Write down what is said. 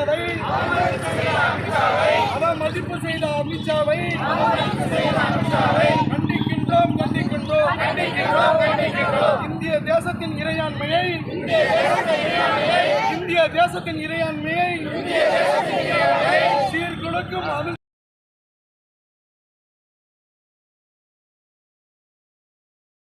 அமித்ஷாவை அவமதிப்பு செய்த அமித்ஷாவை கண்டிக்கின்றோம் கண்டிக்கின்றோம். இந்திய தேசத்தின் இறையாண்மையை இந்திய தேசத்தின் இறையாண்மையை சீர்குலைக்கும் அமித்